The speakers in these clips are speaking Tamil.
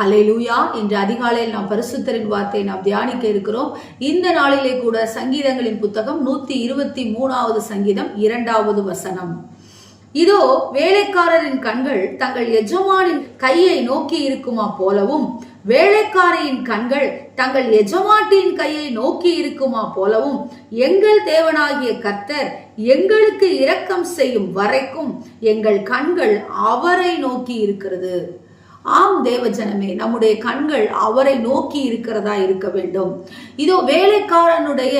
ஹalleluya. இன்று அதிகாலையில் நாம் பரிசுத்தரின் வார்த்தையை நாம் தியானிக்க இருக்கிறோம். இந்த நாளிலே கூட சங்கீதங்களின் புத்தகம் நூத்தி இருபத்தி மூணாவது சங்கீதம் இரண்டாவது வசனம். இதோ வேலைக்காரரின் கண்கள் தங்கள் எஜமானின் கையை நோக்கி இருக்குமா போலவும் வேலைக்காரியின் கண்கள் தங்கள் எஜமாட்டியின் கையை நோக்கி இருக்குமா போலவும் எங்கள் தேவனாகிய கர்த்தர் எங்களுக்கு இரக்கம் செய்யும் வரைக்கும் எங்கள் கண்கள் அவரை நோக்கி இருக்கிறது. ஆம் தேவஜனமே நம்முடைய கண்கள் அவரை நோக்கி இருக்கிறதா இருக்க வேண்டும். இதோ வேலைக்காரனுடைய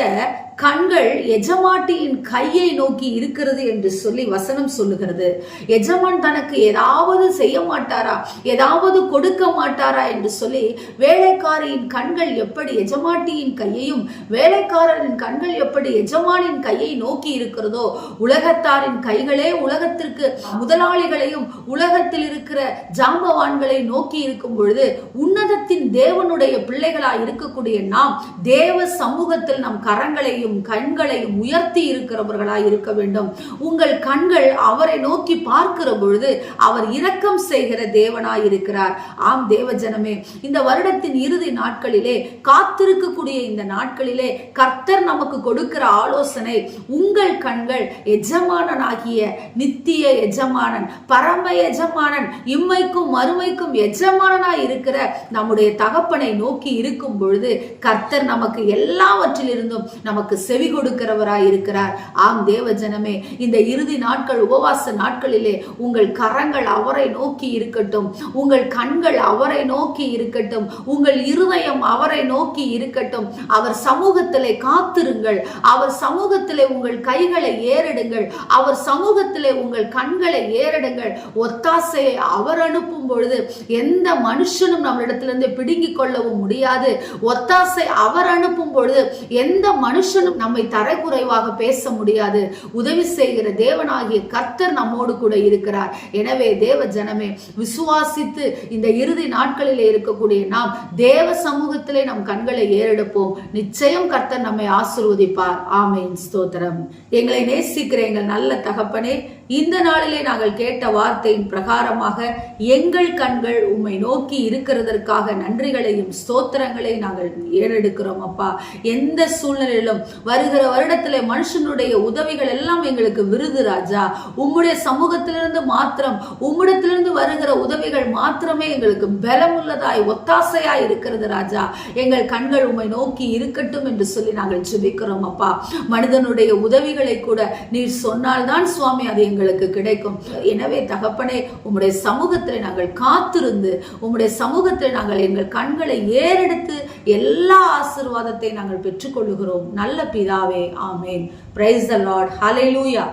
கண்கள் எஜமாட்டியின் கையை நோக்கி இருக்கிறது என்று சொல்லி வசனம் சொல்லுகிறது. எஜமான் தனக்கு ஏதாவது செய்ய மாட்டாரா? ஏதாவது கொடுக்க மாட்டாரா என்று சொல்லி வேலைக்காரியின் கண்கள் எப்படி எஜமாட்டியின் கையையும் வேலைக்காரரின் கண்கள் எப்படி எஜமானின் கையை நோக்கி இருக்கிறதோ உலகத்தாரின் கைகளே உலகத்திற்கு முதலாளிகளையும் உலகத்தில் இருக்கிற ஜாம்பவான்களை நோக்கி இருக்கும் பொழுது உன்னதத்தின் தேவனுடைய பிள்ளைகளாய் இருக்கக்கூடிய நாம் தேவ சமூகத்தில் நம் கரங்களையும் கண்களையும் உயர்த்தி இருக்கிறவர்களாய் இருக்க வேண்டும். உங்கள் கண்கள் அவரை நோக்கி பார்க்கிற பொழுது அவர் இரக்கம் செய்கிற தேவனாய் இருக்கிறார். ஆம் தேவஜனமே இந்த வருடத்தின் இறுதி நாட்களிலே காத்திருக்கக்கூடிய இந்த நாட்களிலே கர்த்தர் நமக்கு கொடுக்கிற ஆலோசனை உங்கள் கண்கள் எஜமானனாகிய நித்திய எஜமானன் பரம எஜமானன் இம்மைக்கும் மறுமைக்கும் எஜமானனாய் இருக்கிற நம்முடைய தகப்பனை நோக்கி இருக்கும் பொழுது கர்த்தர் நமக்கு எல்லாவற்றிலிருந்தும் நமக்கு செவி கொடுக்கிறவராய் இருக்கிறார் ஆம் தேவ ஜனமே இந்த இறுதி நாட்கள் உபவாச நாட்களிலே உங்கள் கரங்கள் அவரை நோக்கி இருக்கட்டும் உங்கள் கண்கள் அவரை நோக்கி இருக்கட்டும் உங்கள் இருதயம் அவரை நோக்கி இருக்கட்டும் அவர் சமூகத்திலே காத்திருங்கள் அவர் சமூகத்திலே உங்கள் கைகளை ஏறெடுங்கள் அவர் சமூகத்திலே உங்கள் கண்களை ஏறெடுங்கள். ஒத்தாசையை அவர் அனுப்பும் பொழுது எந்த மனுஷனும் நம்மளிடத்திலிருந்து பிடுங்கிக் கொள்ளவும் முடியாது. ஒத்தாசை அவர் அனுப்பும் பொழுது எந்த மனுஷனும் நம்மை தரக்குறைவாக பேச முடியாது. உதவி செய்கிற தேவனாகிய கர்த்தர் நம்மோடு கூட இருக்கிறார். எனவே தேவ ஜனமே விசுவாசித்து இந்த இறுதி நாட்களிலே இருக்கக்கூடிய நாம் தேவ சமூகத்திலே நம் கண்களை ஏறெடுப்போம். நிச்சயம் கர்த்தர் நம்மை ஆசிர்வதிப்பார். ஆமையின் ஸ்தோத்திரம். எங்களை நேசிக்கிற எங்கள் நல்ல தகப்பனே இந்த நாளிலே நாங்கள் கேட்ட வார்த்தையின் பிரகாரமாக எங்கள் கண்கள் உம்மை நோக்கி இருக்கிறதற்காக நன்றிகளையும் ஸ்தோத்திரங்களை நாங்கள் ஏறெடுக்கிறோம் அப்பா. எந்த சூழ்நிலையிலும் வருகிற வருடத்துல மனுஷனுடைய உதவிகள் எல்லாம் எங்களுக்கு விருது ராஜா. உம்முடைய சமூகத்திலிருந்து மாத்திரம் உம்மிடத்திலிருந்து வருகிற உதவிகள் மாத்திரமே எங்களுக்கு பலமுள்ளதாய் ஒத்தாசையாய் இருக்கிறது ராஜா. எங்கள் கண்கள் உம்மை நோக்கி இருக்கட்டும் என்று சொல்லி நாங்கள் ஜெபிக்கிறோம் அப்பா. மனிதனுடைய உதவிகளை கூட நீர் சொன்னால்தான் சுவாமி அது எங்களுக்கு கிடைக்கும். எனவே தகப்பனே உம்முடைய சமூகத்தில் நாங்கள் காத்திருந்து உம்முடைய சமூகத்தில் நாங்கள் எங்கள் கண்களை ஏறெடுத்து எல்லா ஆசிர்வாதத்தை நாங்கள் பெற்றுக்கொள்ளுகிறோம். நல்ல பிதாவே ஆமேன் பிரைஸ் த லார்ட் ஹalleluya